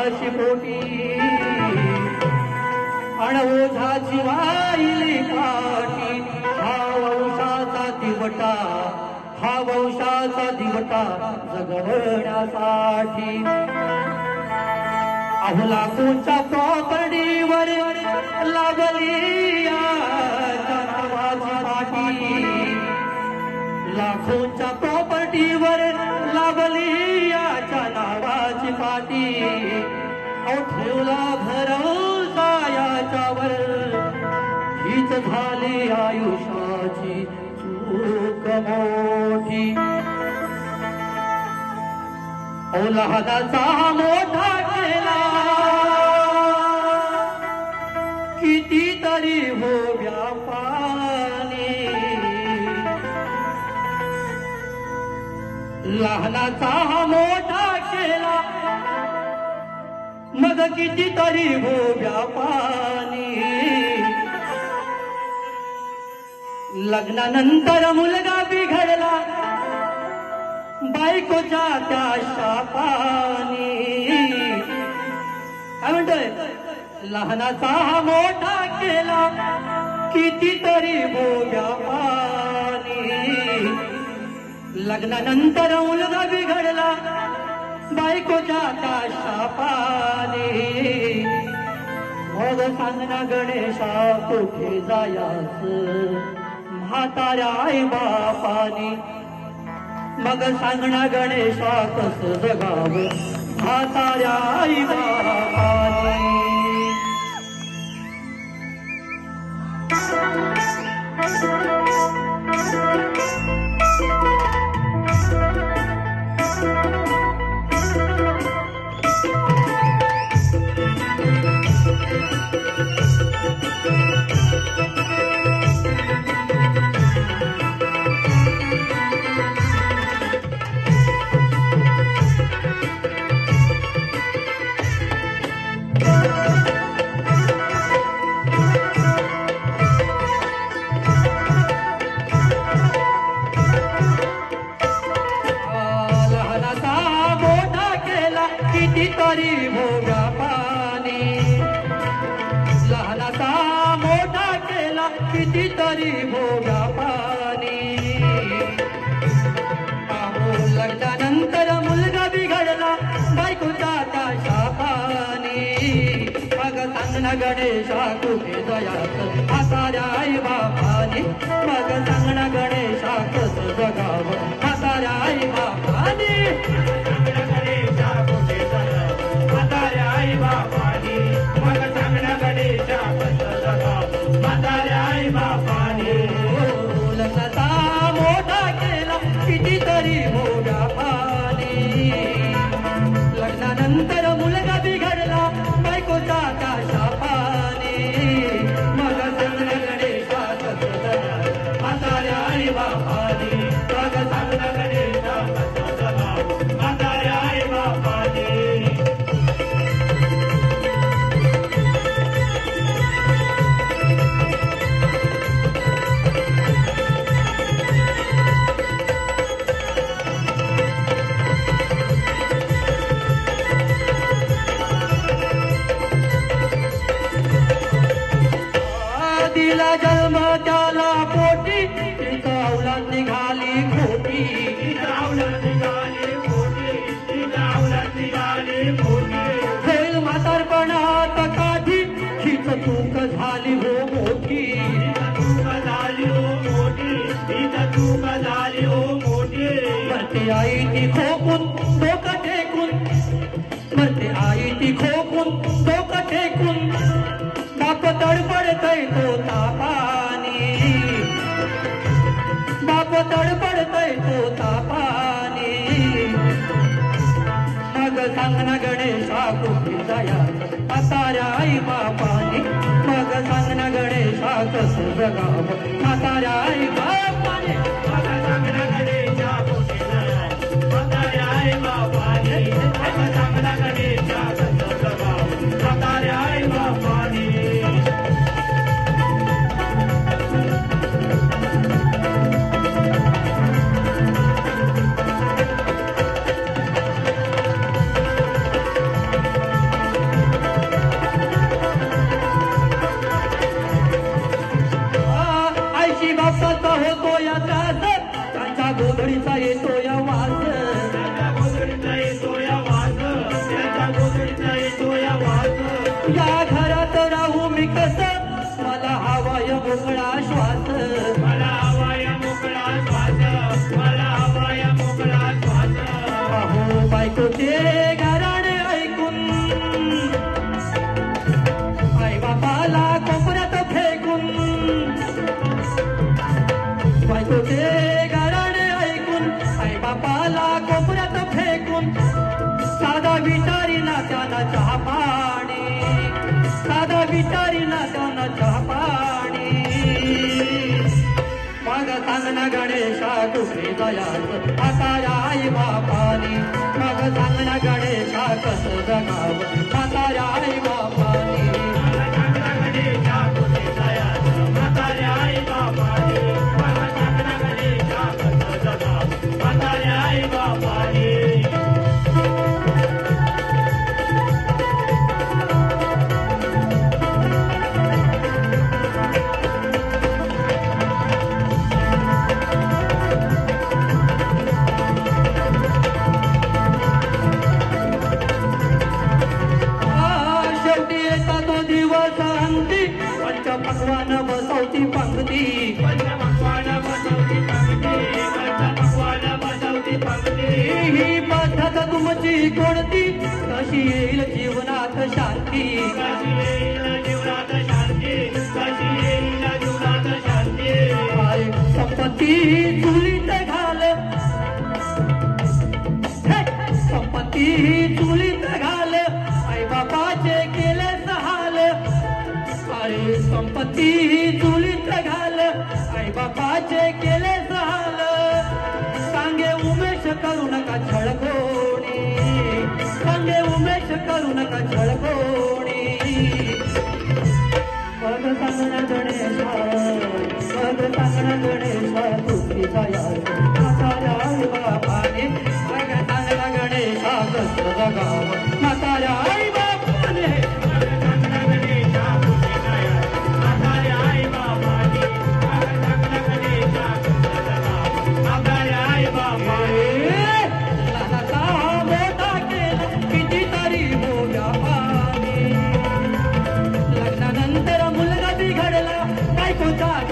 उपाशी पोटी अणओझाची वाहिली पाठी हा वंशाचा दिवटा हा वंशाचा दिवटा जगवण्यासाठी अहो लाखोच्या प्रॉपर्टीवर लागली या जनावाची पाठी लाखोंच्या हीच झाली आयुष्याची चूक मोठी. अहो लहानाचा मोठा केला कितीतरी हो व्यापाने लहानाचा मोठा केला मग कितीतरी हो व्यापार लग्नानंतर मुलगा बिघडला. बायकोच्या त्या शापानी. काय म्हणतोय? लहानाचा मोठा केला. कितीतरी बोग्या पाणी. लग्नानंतर मुलगा बिघडला. बायकोच्या त्या शापाने. मग सांगना गणेशा कुठे जायाच? म्हाताऱ्या आई बापाने. मग सांगणा गणेशा कस जगाव म्हाताऱ्या आई गणेशा कुठे जयाच. म्हाताऱ्या आई बापाने मग सांगणार बापाने हो आई ती खोकून डोकं टेकून. मरते आई ती खोकून टेकून. तो तापानी तडपडतय तो तापानी. मग सांगना गणेशा कुठे जाया म्हाताऱ्या आई बापाने. मग सांगना गणेशा कसं जगावं म्हाताऱ्या आई बापाने. मग गणेशा कुठे जाया म्हाताऱ्या आई बापाने. मग गणेशा गणेशा कुठे आता आई बापानी मग सांगना गणेशा कसं जगावं भगवान बसवती पंक्ती पंचपक्वान बसवती पंक्ती बसवती पंक्ती ही पद्धत तुमची कोणती? कशी येईल जीवनात शांती? अरे संपत्ती चुलीत घाल आई बाबाचे केले झाल सांगे उमेश करू नका छळकोणी सांगे उमेश करू नका छळकोणी पद सांगणं गणेश पद सांगणं गणेश तुझी God.